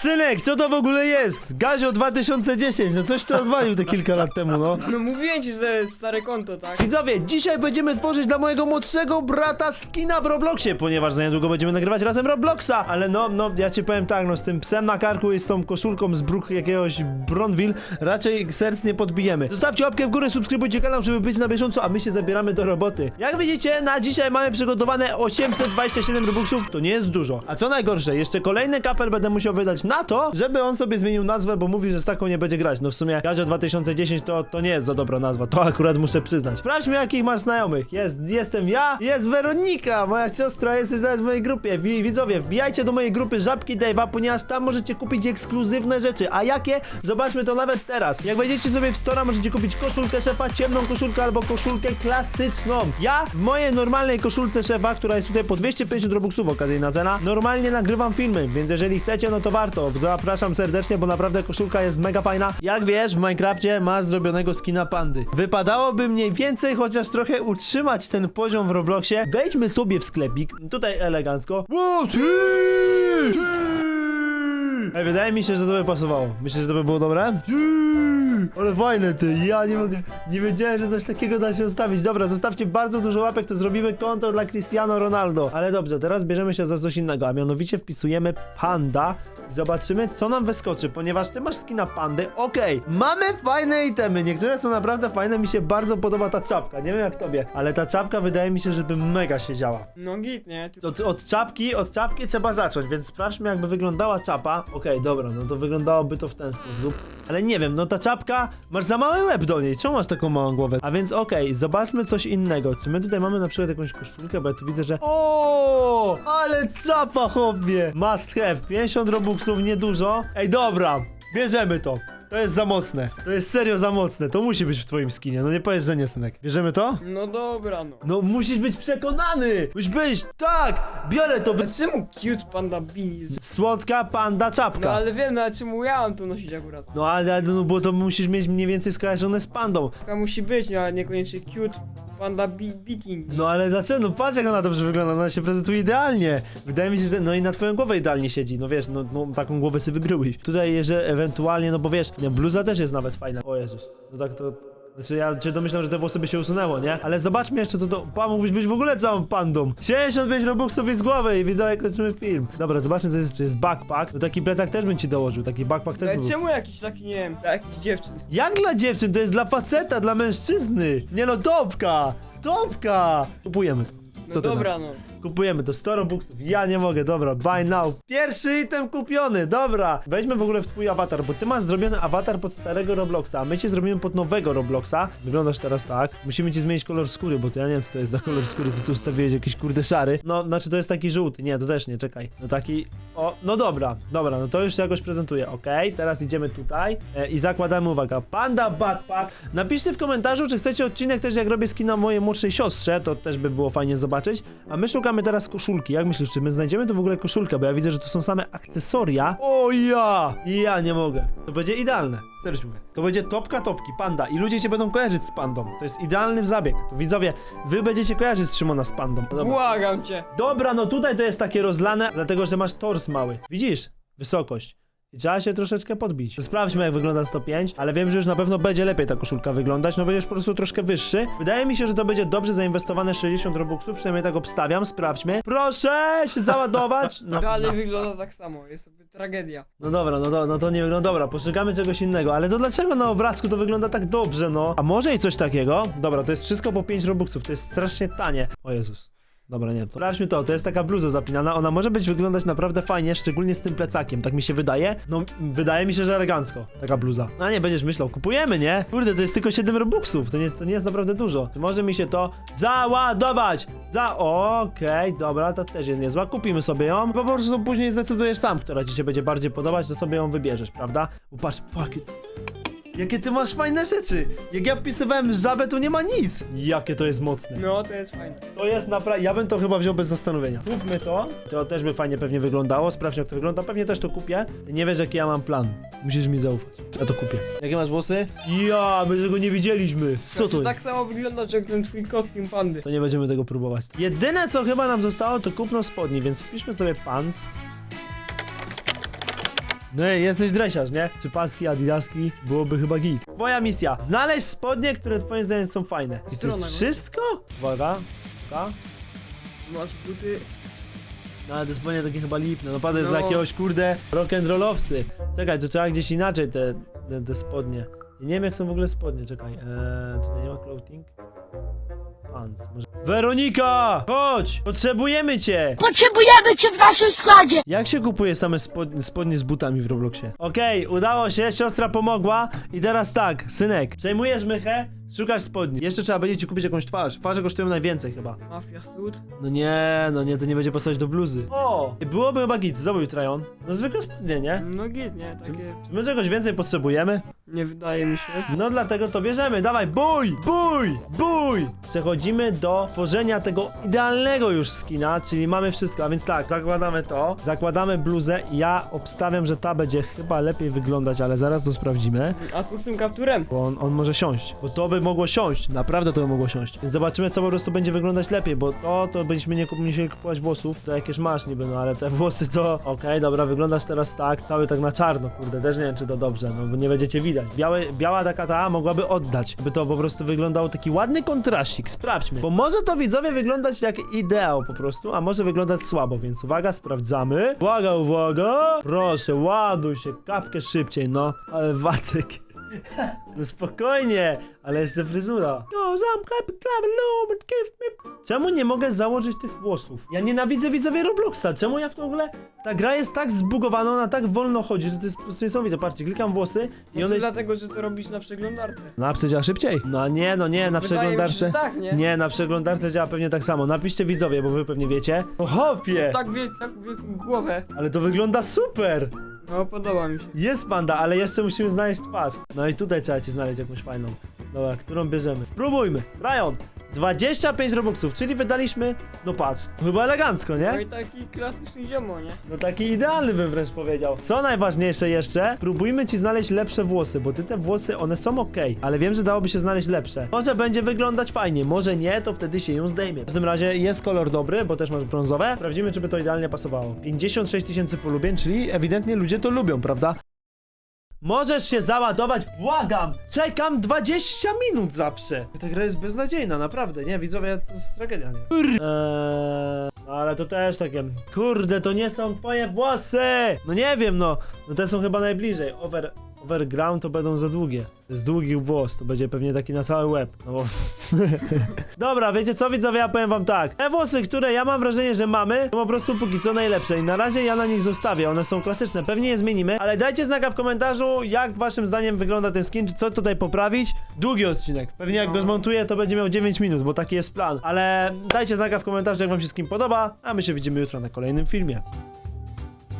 Synek, co to w ogóle jest? Gazio 2010, no coś tu odwalił te kilka lat temu, no. No mówiłem ci, że to jest stare konto, tak? Widzowie, dzisiaj będziemy tworzyć dla mojego młodszego brata skina w Robloxie, ponieważ za niedługo będziemy nagrywać razem Robloxa, ale no, no, ja ci powiem tak, no z tym psem na karku i z tą koszulką z bruk jakiegoś Bronville raczej serc nie podbijemy. Zostawcie łapkę w górę, subskrybujcie kanał, żeby być na bieżąco, a my się zabieramy do roboty. Jak widzicie, na dzisiaj mamy przygotowane 827 Robuxów, to nie jest dużo. A co najgorsze, jeszcze kolejny kafel będę musiał wydać na to, żeby on sobie zmienił nazwę, bo mówi, że z taką nie będzie grać. No w sumie Gazio 2010 to, to nie jest za dobra nazwa, to akurat muszę przyznać. Sprawdźmy jakich masz znajomych. Jest, jestem ja, jest Weronika, moja siostra, jesteś nawet w mojej grupie. Wi widzowie, wbijajcie do mojej grupy Żabki Dave'a, ponieważ tam możecie kupić ekskluzywne rzeczy. A jakie? Zobaczmy to nawet teraz. Jak wejdziecie sobie w Stora, możecie kupić koszulkę szefa, ciemną koszulkę albo koszulkę klasyczną. Ja w mojej normalnej koszulce szefa, która jest tutaj po 250 robuxów okazyjna cena, normalnie nagrywam filmy, więc jeżeli chcecie, no to warto. Zapraszam serdecznie, bo naprawdę koszulka jest mega fajna. Jak wiesz, w Minecrafcie masz zrobionego skina pandy. Wypadałoby mniej więcej chociaż trochę utrzymać ten poziom w Robloxie. Wejdźmy sobie w sklepik, tutaj elegancko. Wow! Ej, wydaje mi się, że to by pasowało. Myślę, że to by było dobre? Ale fajne ty, ja nie mogę, nie wiedziałem, że coś takiego da się ustawić. Dobra, zostawcie bardzo dużo łapek, to zrobimy konto dla Cristiano Ronaldo. Ale dobrze, teraz bierzemy się za coś innego, a mianowicie wpisujemy panda i zobaczymy, co nam wyskoczy, ponieważ ty masz skina pandy. Okej, mamy fajne itemy, niektóre są naprawdę fajne, mi się bardzo podoba ta czapka, nie wiem jak tobie, ale ta czapka wydaje mi się, żeby mega siedziała. No git, nie? Ty... Od, od czapki, od czapki trzeba zacząć, więc sprawdźmy jakby wyglądała czapa. Okej, dobra, no to wyglądałoby to w ten sposób. Ale nie wiem, no ta czapka, masz za mały łeb do niej, czemu masz taką małą głowę? A więc okej, zobaczmy coś innego. Czy my tutaj mamy na przykład jakąś koszulkę, bo ja tu widzę, że... O, ale czapa, chłopie! Must have, 50 robuxów, niedużo. Ej, dobra, bierzemy to. To jest za mocne. To jest serio za mocne. To musi być w twoim skinie. No nie powiesz, że nie, synek. Bierzemy to? No dobra, no. No musisz być przekonany! Musisz być! Tak! Biorę to! A czemu cute panda beanie? Słodka panda czapka. No ale wiem, no ale czemu ja mam to nosić akurat? No ale ale no, bo to musisz mieć mniej więcej skojarzone z pandą. Taka musi być, no ale niekoniecznie cute panda be beating. No ale dlaczego? No patrz jak ona dobrze wygląda, ona się prezentuje idealnie. Wydaje mi się, że no i na twoją głowę idealnie siedzi. No wiesz, no, no taką głowę sobie wygryłeś. Tutaj, że ewentualnie, no bo wiesz, bluza też jest nawet fajna. O Jezus. No tak to... Znaczy ja się domyślam, że te włosy by się usunęło, nie? Ale zobaczmy jeszcze co to... Pan mógłbyś być w ogóle całą pandą. 75 robuxów i z głowy i widzę jak kończymy film. Dobra, zobaczmy co jest, czy jest backpack. No taki plecak też bym ci dołożył, taki backpack też by Ale był. czemu jakiś taki, nie wiem, dla jakichś dziewczyn? Jak dla dziewczyn? To jest dla faceta, dla mężczyzny. Nie no, topka! Topka! Kupujemy to. No Co ty na dobra, no. Kupujemy to 100 robuxów. Ja nie mogę, dobra, buy now. Pierwszy item kupiony, dobra. Wejdźmy w ogóle w twój awatar, bo ty masz zrobiony awatar pod starego Robloxa, a my cię zrobimy pod nowego Robloxa. Wyglądasz teraz tak. Musimy ci zmienić kolor skóry, bo to ja nie wiem co to jest za kolor skóry, co tu ustawiłeś jakiś kurde szary. No, znaczy to jest taki żółty. Nie, to też nie, czekaj. No taki, o, no dobra, dobra, no to już jakoś prezentuje, okej. Teraz idziemy tutaj e, i zakładamy, uwaga, panda backpack. Napiszcie w komentarzu, czy chcecie odcinek też jak robię skina mojej młodszej siostrze, to też by było fajnie zobaczyć. A my szukamy teraz koszulki. Jak myślisz, czy my znajdziemy tu w ogóle koszulkę? Bo ja widzę, że tu są same akcesoria. O ja! Ja nie mogę. To będzie idealne. Serio mówię. To będzie topka topki, panda. I ludzie cię będą kojarzyć z pandą. To jest idealny zabieg. To widzowie, wy będziecie kojarzyć z Szymona z pandą. Dobra. Błagam cię. Dobra, no tutaj to jest takie rozlane, dlatego że masz tors mały. Widzisz? Wysokość. I trzeba się troszeczkę podbić. Sprawdźmy jak wygląda 105, ale wiem, że już na pewno będzie lepiej ta koszulka wyglądać, no będziesz po prostu troszkę wyższy. Wydaje mi się, że to będzie dobrze zainwestowane 60 robuxów, przynajmniej tak obstawiam, sprawdźmy. Proszę się załadować! No, Dalej no. wygląda tak samo, jest sobie tragedia. no dobra, no, do, no to nie, no dobra, poszukamy czegoś innego, ale to dlaczego na obrazku to wygląda tak dobrze, no? A może i coś takiego? Dobra, to jest wszystko po 5 robuxów, to jest strasznie tanie. O Jezus. Dobra, nie, to sprawdźmy to, to jest taka bluza zapinana, ona może być wyglądać naprawdę fajnie, szczególnie z tym plecakiem, tak mi się wydaje. No, wydaje mi się, że elegancko, taka bluza. A nie, będziesz myślał, kupujemy, nie? Kurde, to jest tylko 7 robuxów, to nie, to nie jest naprawdę dużo. Czy może mi się to załadować? Za, okej, dobra, to też jest niezła, kupimy sobie ją, po prostu później zdecydujesz sam, która ci się będzie bardziej podobać, to sobie ją wybierzesz, prawda? Bo patrz, pakie... Jakie ty masz fajne rzeczy! Jak ja wpisywałem żabę, to nie ma nic! Jakie to jest mocne. No, to jest fajne. To jest naprawdę. Ja bym to chyba wziął bez zastanowienia. Kupmy to. To też by fajnie pewnie wyglądało. Sprawdź jak to wygląda. Pewnie też to kupię. Ty nie wiesz jaki ja mam plan. Musisz mi zaufać. Ja to kupię. Jakie masz włosy? Ja, my tego nie widzieliśmy. Co to? Tak samo wyglądasz jak ten twój kostium pandy. To nie będziemy tego próbować. Jedyne co chyba nam zostało to kupno spodni, więc wpiszmy sobie pants. No i jesteś dresiarz, nie? Czy paski, adidaski, byłoby chyba git. Twoja misja. Znaleźć spodnie, które twoim zdaniem są fajne. I to Strona, jest no. wszystko? Uwaga. Uwaga. Masz buty. No ale te spodnie takie chyba lipne. No pada jest No. dla jakiegoś kurde rock'n'rollowcy. Czekaj, to trzeba gdzieś inaczej te, te, te spodnie. Nie wiem jak są w ogóle spodnie, czekaj. Eee, tutaj nie ma clothing. Pants, może... Weronika! Chodź! Potrzebujemy cię! Potrzebujemy cię w naszym składzie! Jak się kupuje same spodnie, spodnie z butami w Robloxie? Okej, udało się, siostra pomogła i teraz tak, synek, przejmujesz mychę, szukasz spodni. Jeszcze trzeba będzie ci kupić jakąś twarz. Twarze kosztują najwięcej chyba. Mafia Sud. No nie, no nie, to nie będzie pasować do bluzy. O! Byłoby chyba git, zobacz Trajon. No zwykłe spodnie, nie? No git, nie? Takie... Czy my czegoś więcej potrzebujemy? Nie wydaje mi się. No dlatego to bierzemy, dawaj, bój, bój, bój! Przechodzimy do tworzenia tego idealnego już skina, czyli mamy wszystko, a więc tak, zakładamy to, zakładamy bluzę i ja obstawiam, że ta będzie chyba lepiej wyglądać, ale zaraz to sprawdzimy. A co z tym kapturem? Bo on, on może siąść, bo to by mogło siąść, naprawdę to by mogło siąść. Więc zobaczymy, co po prostu będzie wyglądać lepiej, bo to, to byśmy nie kup- musieli kupować włosów, to jakieś masz niby, no ale te włosy to... Okej, dobra, wyglądasz teraz tak, cały tak na czarno, kurde, też nie wiem, czy to dobrze, no bo nie będziecie widać. Białe, biała taka ta mogłaby oddać, by to po prostu wyglądało taki ładny kontrastik, sprawdźmy. Bo może to widzowie wyglądać jak ideał po prostu, a może wyglądać słabo, więc uwaga, sprawdzamy. Uwaga, uwaga! Proszę, ładuj się, kapkę szybciej, no, ale Wacek... No spokojnie, ale jeszcze fryzura. No, zamknę travel and give me... Czemu nie mogę założyć tych włosów? Ja nienawidzę widzowie Robloxa. Czemu ja w to w ogóle... Ta gra jest tak zbugowana, ona tak wolno chodzi, że to jest po prostu niesamowite. Patrzcie, klikam włosy i No one... dlatego, że to robisz na przeglądarce. Na apce działa szybciej? No nie, no nie, na Wydaje mi się, przeglądarce... że tak, nie? Nie, na przeglądarce działa pewnie tak samo. Napiszcie widzowie, bo wy pewnie wiecie. No hopie! Tak wiek, tak wielką głowę. Ale to wygląda super! No, podoba mi się. Jest panda, ale jeszcze musimy znaleźć twarz. No i tutaj trzeba ci znaleźć jakąś fajną. Dobra, którą bierzemy? Spróbujmy. Tryon. 25 robuxów, czyli wydaliśmy, no patrz, chyba elegancko, No nie? i taki klasyczny ziomo, nie? No taki idealny bym wręcz powiedział. Co najważniejsze jeszcze, próbujmy ci znaleźć lepsze włosy, bo ty te włosy, one są ok, ale wiem, że dałoby się znaleźć lepsze. Może będzie wyglądać fajnie, może nie, to wtedy się ją zdejmie. W każdym razie jest kolor dobry, bo też masz brązowe. Sprawdzimy, czy by to idealnie pasowało. 56 tysięcy polubień, czyli ewidentnie ludzie to lubią, prawda? Możesz się załadować, błagam! Czekam 20 minut zawsze! Ta gra jest beznadziejna, naprawdę, nie? Widzowie, to jest tragedia, nie? Eee, no ale to też takie, kurde, to nie są twoje włosy! No nie wiem, no, no te są chyba najbliżej. Over, overground to będą za długie. To jest długi włos, to będzie pewnie taki na cały łeb. No bo... Dobra, wiecie co widzowie, ja powiem wam tak. Te włosy, które ja mam wrażenie, że mamy, to po prostu póki co najlepsze i na razie ja na nich zostawię, one są klasyczne, pewnie je zmienimy, ale dajcie znaka w komentarzu, jak waszym zdaniem wygląda ten skin, czy co tutaj poprawić. Długi odcinek, pewnie jak go zmontuję, to będzie miał 9 minut, bo taki jest plan, ale dajcie znaka w komentarzu, jak wam się skin podoba, a my się widzimy jutro na kolejnym filmie.